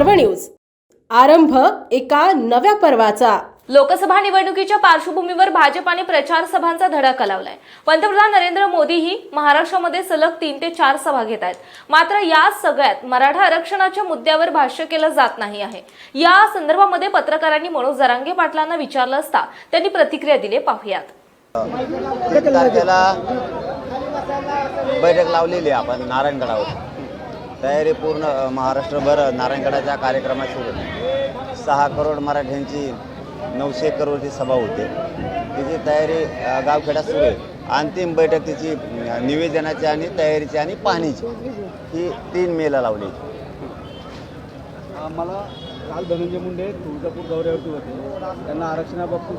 पर्व न्यूज. आरंभ एका नव्या पर्वाचा. लोकसभा निवडणुकीच्या पार्श्वभूमीवर भाजपाने प्रचार सभांचा धडाका लावलाय. पंतप्रधान नरेंद्र मोदीही महाराष्ट्रामध्ये सलग तीन ते चार सभा घेत आहेत. मात्र या सगळ्यात मराठा आरक्षणाच्या मुद्द्यावर भाष्य केलं जात नाही आहे. या संदर्भामध्ये पत्रकारांनी मनोज जरांगे पाटलांना विचारलं असता त्यांनी प्रतिक्रिया दिली पाहुयात. तारखेला बैठक लावलेली आपण नारायणगडावर तयारी पूर्ण महाराष्ट्रभर नारायणगडाच्या कार्यक्रमात सुरू सहा करोड मराठ्यांची नऊशे करोडची सभा होते. तिची तयारी गावखेड्यात सुरू आहे. अंतिम बैठक तिची निवेदनाची आणि तयारीची आणि पाहणीची. ही तीन मेला लावली. मला काल धनंजय मुंडे तुळजापूर दौऱ्यावरती होते. त्यांना आरक्षणाबाबतीत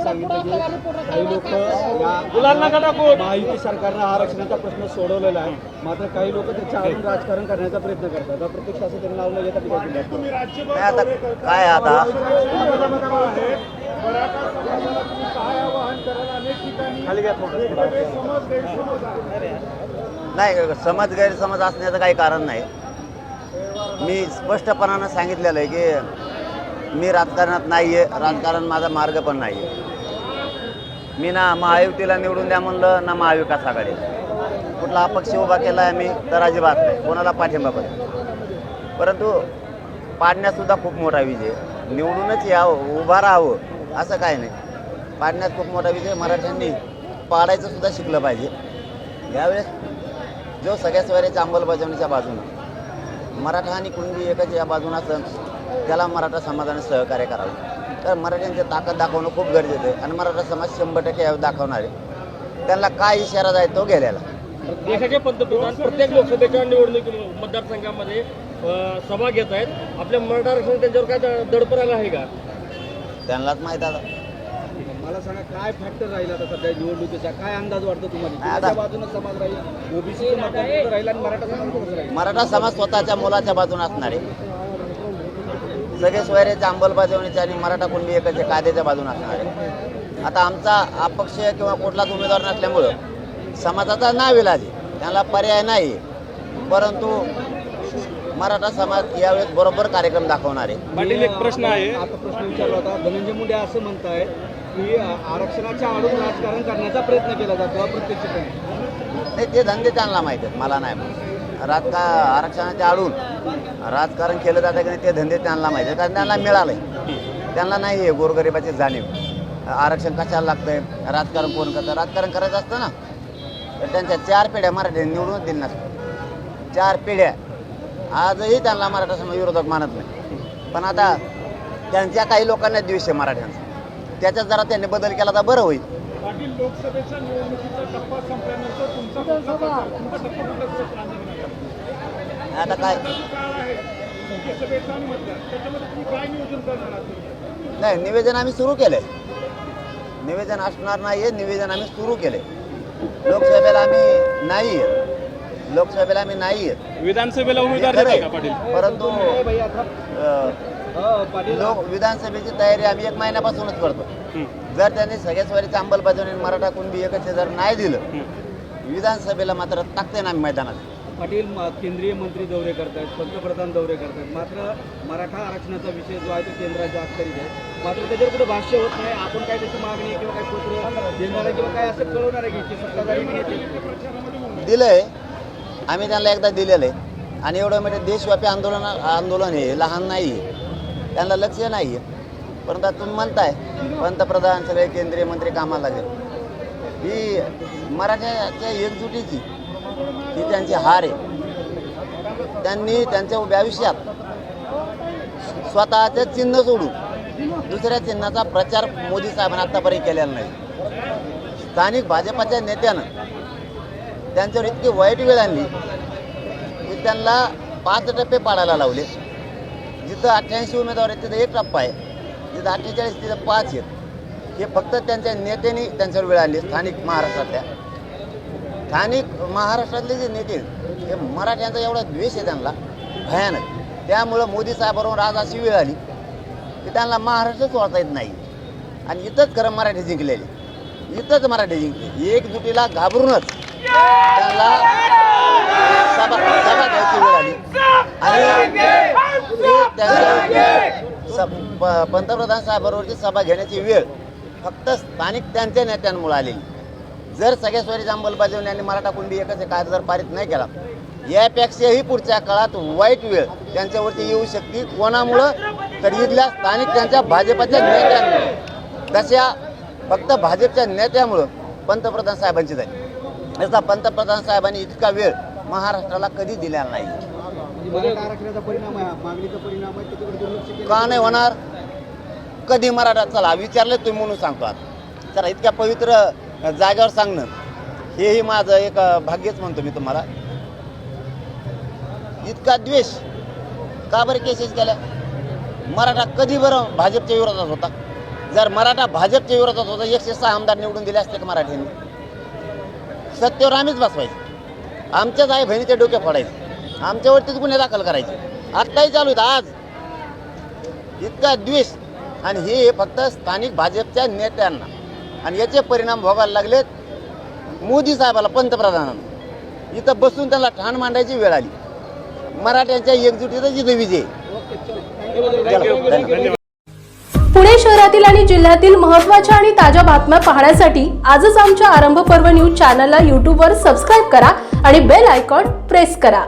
सांगितलं की काही लोक या महायुती सरकारनं आरक्षणाचा प्रश्न सोडवलेला आहे. मात्र काही लोक त्याच्या आडून राजकारण करण्याचा प्रयत्न करतात. प्रत्यक्ष असं त्यांनी नाव न घेता. काय आता काय आता? खाली घ्या थोडं. नाही समज गैरसमज असण्याचं काही कारण नाही. मी स्पष्टपणानं सांगितलेलं आहे की मी राजकारणात नाही आहे राजकारण माझा मार्ग पण नाही आहे मी ना महायुतीला निवडून द्या म्हणलं ना महाविकास आघाडी. कुठला अपक्ष उभा केला आहे मी तर अजिबात नाही. कोणाला पाठिंबा पण परंतु पाडण्यातसुद्धा खूप मोठा विजय निवडूनच यावं उभा राहावं असं काय नाही. पाडण्यात खूप मोठा विजय मराठ्यांनी पाडायचं सुद्धा शिकलं पाहिजे. यावेळेस जो सगळ्या वेळेच्या अंमलबजावणीच्या बाजूनं मराठा आणि कुणबी एकच या बाजूनं असेल त्याला मराठा समाजाने सहकार्य करावं. तर मराठ्यांची ताकद दाखवणं खूप गरजेचं आहे आणि मराठा समाज शंभर टक्के दाखवणार आहे. त्यांना काय इशारा जाय तो गेलेला. देशाचे पंतप्रधान प्रत्येक लोकसभेच्या निवडणूक मतदारसंघामध्ये सभा घेत आहेत. आपल्या मराठा आरक्षण त्यांच्यावर काय आलं आहे का? त्यांनाच माहीत आता. मला सांगा काय फॅक्टर राहील आता सध्या निवडणुकीचा? काय अंदाज वाटतो तुम्हाला? बाजूने समाज राहील? ओबीसी राहील आणि मराठा समाज राहील? मराठा समाज स्वतःच्या मुलाच्या बाजूने असणार आहे. सगळे स्वैर्याच्या अंमलबजावणीच्या आणि मराठा कुणबी एकच कायद्याच्या बाजूने असणार आहे. आता आमचा अपक्ष किंवा कुठलाच उमेदवार नसल्यामुळं समाजाचा नाव इलाज आहे त्यांना पर्याय नाही. परंतु मराठा समाज यावेळेस बरोबर कार्यक्रम दाखवणार आहे. पाटील एक प्रश्न आहे. आता प्रश्न विचारला होता. धनंजय मुंडे असं म्हणताय की आरक्षणाच्या आडून राजकारण करण्याचा प्रयत्न केला जातो हा नाही ते धंदे त्यांना माहीत आहेत मला नाही माहीत. राजका आरक्षणाच्या आडून राजकारण केलं जातं की नाही ते धंदे त्यांना माहीत आहेत कारण त्यांना मिळालं आहे त्यांना नाही आहे गोरगरिबाची जाणीव. आरक्षण कशाला लागतंय? राजकारण कोण करतं? राजकारण करायचं असतं ना. तर त्यांच्या चार पिढ्या मराठी निवडून दिल नसतं चार पिढ्या. आजही त्यांना मराठा समाज विरोधक मानत नाही. पण आता त्यांच्या काही लोकांना द्वेष आहे मराठ्यांचा. त्याच्यात जरा त्यांनी बदल केला तर बरं होईल. पाटील लोकसभेच्या निवडणुकीचा टप्पा संपल्यानंतर तुमचा पुढचा टप्पा तुमचा टप्पा कुठला प्लॅन आहे? आता काय? काळ आहे? लोकसभेचा आणि मतदार त्याच्यामध्ये तुम्ही काय नियोजन करणार आहात? नाही निवेदन आम्ही सुरू केलंय. निवेदन असणार नाही निवेदन आम्ही सुरू केलंय. लोकसभेला आम्ही नाही आहेत लोकसभेला आम्ही नाही आहेत विधानसभेला उमेदवार आहे. का पाटील? परंतु अं, लोक विधानसभेची तयारी आम्ही एक महिन्यापासूनच करतो. जर त्यांनी सगळ्या स्वारीची अंमलबजावणी मराठा कुणबी एकच जर नाही दिलं विधानसभेला मात्र टाकते ना आम्ही मैदानात. पाटील केंद्रीय मंत्री दौरे करतायत पंतप्रधान दौरे करतायत. मात्र मराठा आरक्षणाचा विषय जो आहे तो केंद्राच्या अखत्यारीत आहे. मात्र त्याच्यावर कुठे भाष्य होत नाही. आपण काय त्याची मागणी किंवा काय पत्र देणार आहे किंवा काय असं कळवणार आहे की सत्ताधारी दिलंय. आम्ही त्यांना एकदा दिलेलं आहे. आणि एवढं म्हणजे देशव्यापी आंदोलन आंदोलन हे लहान नाही आहे. त्यांना लक्ष नाही आहे परंतु आता तुम्ही म्हणताय पंतप्रधान सगळे केंद्रीय मंत्री कामाला लागेल. ही मराठ्याच्या एकजुटीची ही त्यांची हार आहे. त्यांनी त्यांच्या उभ्या आयुष्यात चिन्ह सोडून दुसऱ्या चिन्हाचा प्रचार मोदी साहेबांनी आत्तापर्यंत केलेला नाही. स्थानिक भाजपाच्या नेत्यानं त्यांच्यावर इतकी वाईट वेळ आणली की त्यांना पाच टप्पे पाडायला लावले. जिथं अठ्ठ्याऐंशी उमेदवार आहेत तिथं एक टप्पा आहे. जिथं अठ्ठेचाळीस तिथं पाच आहेत. हे फक्त त्यांच्या नेत्यांनी त्यांच्यावर वेळ आली स्थानिक महाराष्ट्रातल्या. स्थानिक महाराष्ट्रातले जे नेते आहेत, हे मराठ्यांचा एवढा द्वेष आहे त्यांना भयानक. त्यामुळं मोदी साहेबांवर आज अशी वेळ आली की त्यांना महाराष्ट्रच वाचता येत नाही. आणि इथंच खरं मराठी जिंकलेले. इथंच मराठी जिंकले एकजुटीला घाबरूनच त्यांना सभा सभा घ्यायची वेळ आली. आणि त्यांच्या स- प- पंतप्रधान साहेबांवरची सभा घेण्याची वेळ फक्त स्थानिक त्यांच्या नेत्यांमुळे आलेली. जर सगळ्या स्वराज्य अंमलबजावणी आणि मराठा कुंडी एकच हे कायदा जर पारित नाही केला यापेक्षाही पुढच्या काळात वाईट वेळ त्यांच्यावरती येऊ शकते कोणामुळं? तर इथल्या स्थानिक त्यांच्या भाजपच्या नेत्यांमुळे. तशा फक्त भाजपच्या नेत्यामुळं पंतप्रधान साहेबांची झाली याचा पंतप्रधान साहेबांनी इतका वेळ महाराष्ट्राला कधी दिलेला नाही. आरक्षणाचा परिणाम आहे मागणीचा परिणाम आहे त्याच्याकडे दुर्लक्ष केलं का नाही होणार? कधी मराठा चला? विचारले तुम्ही म्हणून सांगतो आता. चला इतक्या पवित्र जागेवर सांगणं. हेही माझं एक भाग्यच म्हणतो मी तुम्हाला. इतका द्वेष. का बरं केसेस केल्या? मराठा कधी बरं भाजपच्या विरोधात होता? जर मराठा भाजपच्या विरोधात होता एकशे सहा आमदार निवडून दिले असते का मराठ्यांनी? सत्तेवर आम्हीच बसवायचे. आमच्याच आई बहिणीचे डोके फोडायचे. आमच्यावरतीच गुन्हे दाखल करायचे. आत्ताही चालू आहेत आज. इतका द्वेष. आणि हे फक्त स्थानिक भाजपच्या नेत्यांना. आणि याचे परिणाम भोगायला लागलेत मोदी साहेबाला पंतप्रधानांना. इथं बसून त्यांना ठाण मांडायची वेळ आली. मराठ्यांच्या एकजुटीचा जिथं विजय. पुणे शहरातील आणि जिल्ह्यातील महत्त्वाच्या आणि ताज्या बातम्या पाहण्यासाठी आजच आमच्या आरंभ पर्व न्यूज चॅनलला यूट्यूबवर सबस्क्राईब करा आणि बेल आयकॉन प्रेस करा.